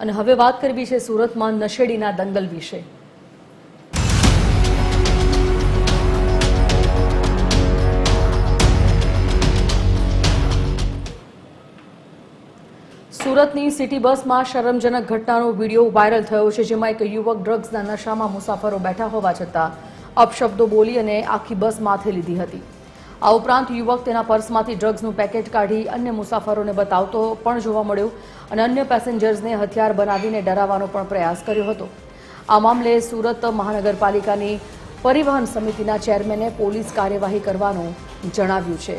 અને હવે વાત કરવી છે સુરતમાં નશેડીના દંગલ વિશે. સુરતની સિટી બસમાં શરમજનક ઘટનાનો વીડિયો વાયરલ થયો છે, જેમાં એક યુવક ડ્રગ્સના નશામાં મુસાફરો બેઠા હોવા છતાં અપશબ્દો બોલી અને આખી બસ માથે લીધી હતી. આ ઉપરાંત યુવક તેના પર્સમાંથી ડ્રગ્સનું પેકેટ કાઢી અન્ય મુસાફરોને બતાવતો પણ જોવા મળ્યો અને અન્ય પેસેન્જર્સને હથિયાર બનાવીને ડરાવવાનો પણ પ્રયાસ કર્યો હતો. આ મામલે સુરત મહાનગરપાલિકાની પરિવહન સમિતિના ચેરમેને પોલીસ કાર્યવાહી કરવાનું જણાવ્યું છે.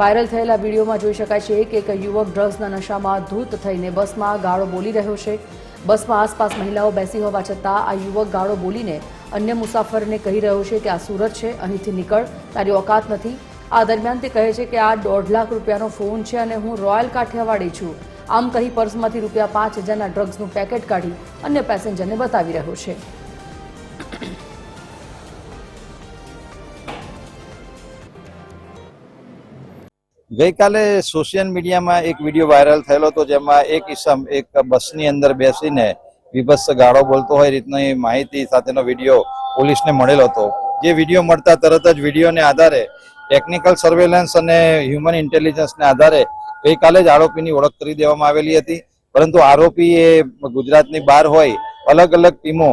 વાયરલ થયેલા વિડીયોમાં જોઈ શકાય છે કે એક યુવક ડ્રગ્સના નશામાં ધૂત થઈને બસમાં ગાળો બોલી રહ્યો છે. બસમાં આસપાસ મહિલાઓ બેસી હોવા છતાં આ યુવક ગાળો બોલીને અન્ય મુસાફરને કહી રહ્યો છે કે આ સુરત છે, અહીંથી નીકળ. તારી ઓકાત નથી. આ દરમિયાન તે કહે છે કે આ દોઢ લાખ રૂપિયાનો ફોન છે અને હું રોયલ કાઠિયાવાડી છું. આમ કહી પર્સમાંથી રૂપિયા પાંચ હજારના ડ્રગ્સનું પેકેટ કાઢી અન્ય પેસેન્જરને બતાવી રહ્યો છે. ગઈકાલે સોશિયલ મીડિયામાં એક વીડિયો વાયરલ થયેલો હતો જેમાં એક ઈસમ એક બસની અંદર બેસીને વિભત્સ ગાળો બોલતો હોય રીતની માહિતી સાથેનો વીડિયો પોલીસને મળેલો હતો. જે વીડિયો મળતા તરત જ વિડીયોને આધારે ટેકનિકલ સર્વેલન્સ અને હ્યુમન ઇન્ટેલિજન્સને આધારે ગઈકાલે જ આરોપીની ઓળખ કરી દેવામાં આવેલી હતી. પરંતુ આરોપી એ ગુજરાતની બહાર હોય, અલગ અલગ ટીમો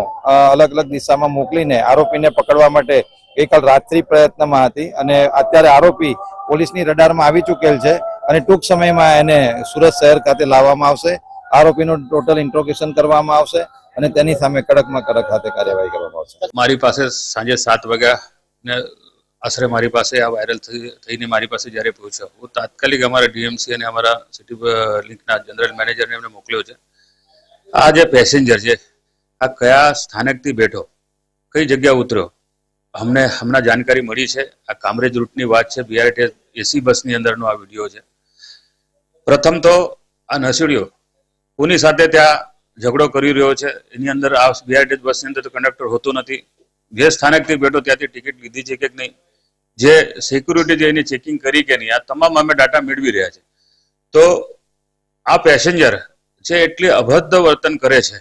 અલગ અલગ દિશામાં મોકલીને આરોપીને પકડવા માટે ગઈકાલ રાત્રિ પ્રયત્નમાં હતી અને અત્યારે આરોપી પોલીસની રડારમાં આવી ચૂકેલ છે અને ટૂંક સમયમાં એને સુરત શહેર ખાતે લાવવામાં આવશે. આરોપીનું ટોટલ ઇન્ટ્રોગેશન કરવામાં આવશે અને તેની સામે કડકમાં કડક ખાતે કાર્યવાહી કરવામાં આવશે. મારી પાસે સાંજે સાત વાગ્યા આશરે મારી પાસે આ વાયરલ થઈ, થઈને મારી પાસે જ્યારે પહોંચ્યો, હું તાત્કાલિક અમારા ડીએમસી અને અમારા સિટી લિંકના જનરલ મેનેજરને એમને મોકલ્યો છે. આ જે પેસેન્જર છે, આ કયા સ્થાનકથી બેઠો, કઈ જગ્યા ઉતર્યો, અમને હમણાં જાણકારી મળી છે. આ કામરેજ રૂટની વાત છે બીઆરટીએસ એસી બસની અંદરનો આ વીડિયો છે. પ્રથમ તો આ નસીડિયો કોની સાથે ત્યાં ઝઘડો કરી રહ્યો છે, એની અંદર આ બીઆરટીએસ બસની અંદર તો કંડક્ટર હોતો નથી. જે સ્થાનકથી બેઠો ત્યાંથી ટિકિટ લીધી છે કે નહીં જે સિક્યુરિટી જે એની ચેકિંગ કરી કે નહીં, આ તમામ અમે ડાટા મેળવી રહ્યા છે. તો આ પેસેન્જર જે એટલી અભદ્ર વર્તન કરે છે.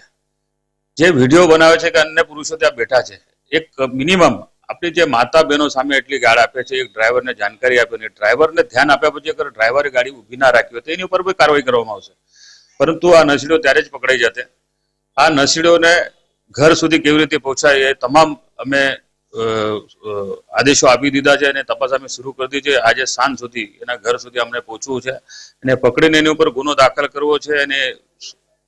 જે વીડિયો બનાવે છે કે અન્ય પુરુષો ત્યાં બેઠા છે. એક મિનિમમ આપણી જે માતા બહેનો સામે એટલી ગાળ આપે છે, એક ડ્રાઈવરને જાણકારી આપે નહીં ડ્રાઈવરને ધ્યાન આપ્યા પછી અગર ડ્રાઈવરે ગાડી ઊભી ના રાખી હોય તો એની ઉપર કોઈ કાર્યવાહી કરવામાં આવશે. પરંતુ આ નસીડો ત્યારે જ પકડાઈ જતે આ નસીડોને ઘર સુધી કેવી રીતે પહોંચાય એ તમામ અમે આદેશો આપી દીધા છે અને તપાસ અમે શરૂ કરી દીધી છે. આજે સાંજ સુધી, એના ઘર સુધી અમને પહોંચવું છે અને પકડીને એની ઉપર ગુનો દાખલ કરવો છે અને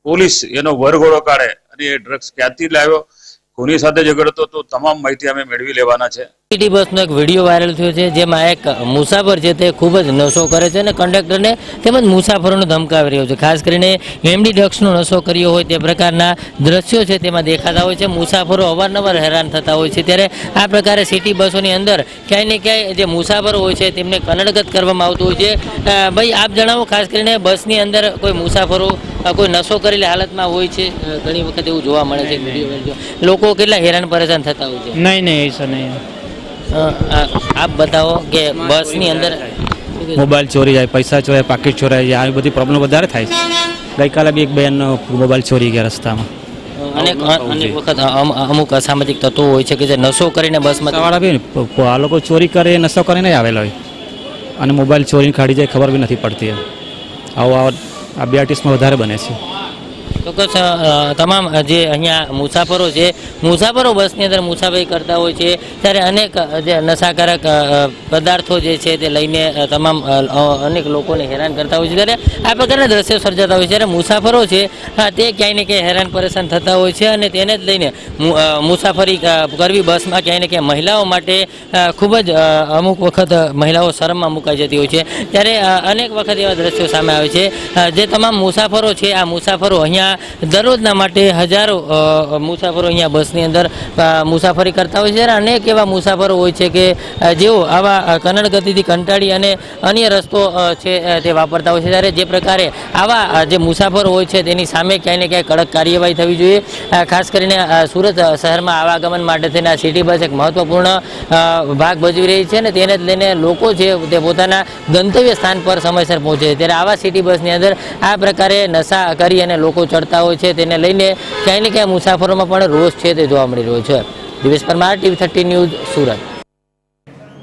પોલીસ એનો વરઘોડો કાઢે અને એ ડ્રગ્સ ક્યાંથી લાવ્યો? કોની સાથે ઝઘડતો તો તમામ માહિતી અમે મેળવી લેવાના છે. સિટી બસનો એક વીડિયો વાયરલ થયો છે, જેમાં એક મુસાફર છે તે ખૂબ જ નશો કરે છે અને કંડક્ટરને તેમજ મુસાફરોને ધમકાવી રહ્યો છે. ખાસ કરીને એમડી ડ્રગ્સનો નશો કર્યો હોય તે પ્રકારના દ્રશ્યો છે તેમાં દેખાતા હોય છે. મુસાફરો અવારનવાર હેરાન થતા હોય છે. ત્યારે આ પ્રકારે સિટી બસોની અંદર ક્યાંય ને ક્યાંય જે મુસાફરો હોય છે તેમને કનડગત કરવામાં આવતું હોય છે. ભાઈ, આપ જણાવો, ખાસ કરીને બસની અંદર કોઈ મુસાફરો કોઈ નશો કરેલી હાલતમાં હોય છે? ઘણી વખત એવું જોવા મળે છે લોકો કેટલા હેરાન પરેશાન થતા હોય છે? નહીં નહીં, એ નહીં. આપ બતાવો કે બસની અંદર મોબાઈલ ચોરી જાય પૈસા ચોરાય પાકીટ ચોરાય જાય આવી બધી પ્રોબ્લેમ વધારે થાય છે. ગઈકાલે બી એક બેન મોબાઈલ ચોરી ગયા રસ્તામાં. અનેક અનેક વખત અમ- અમુક અસામાજિક તત્વો હોય છે કે જે નશો કરીને બસમાં વાળા બી આ લોકો ચોરી કરે નશો કરીને આવેલા હોય. અને મોબાઈલ ચોરીને કાઢી જાય ખબર બી નથી પડતી આવો આ બે આર્ટિસ્ટમાં વધારે બને છે. ચોક્કસ તમામ જે અહીંયા મુસાફરો છે, મુસાફરો બસની અંદર મુસાફરી કરતા હોય છે, ત્યારે અનેક જે નશાકારક પદાર્થો જે છે તે લઈને તમામ અનેક લોકોને હેરાન કરતા હોય છે. ત્યારે આ પ્રકારના દ્રશ્યો સર્જાતા હોય છે. ત્યારે મુસાફરો છે તે ક્યાંય ને ક્યાંય હેરાન પરેશાન થતા હોય છે અને તેને જ લઈને મુસાફરી કરવી બસમાં ક્યાંય ને ક્યાંય મહિલાઓ માટે ખૂબ જ અમુક વખત મહિલાઓ શરમમાં મુકાઈ જતી હોય છે. ત્યારે અનેક વખત એવા દ્રશ્યો સામે આવે છે જે તમામ મુસાફરો છે, આ મુસાફરો અહીંયા દરરોજના માટે હજારો મુસાફરો અહીંયા બસની અંદર મુસાફરી કરતા હોય છે. અને અનેક એવા મુસાફરો હોય છે કે જેઓ આવા કન્નડ ગતિથી કંટાળી અને અન્ય રસ્તો છે તે વાપરતા હોય છે. ત્યારે જે પ્રકારે આવા જે મુસાફરો હોય છે, તેની સામે ક્યાંય ને ક્યાંય કડક કાર્યવાહી થવી જોઈએ. ખાસ કરીને સુરત શહેરમાં આવાગમન માટે થઈને સિટી બસ એક મહત્વપૂર્ણ ભાગ ભજવી રહી છે. અને તેને જ લઈને લોકો છે તે પોતાના ગંતવ્ય સ્થાન પર સમયસર પહોંચે છે. ત્યારે આવા સિટી બસની અંદર આ પ્રકારે નશા કરી અને લોકો ચડતા કરતા હોય છે તેને લઈને ક્યાંય ને ક્યાંય મુસાફરોમાં પણ રોષ છે તે જોવા મળી રહ્યો છે. Divesh Parmar, TV thirty news Surat.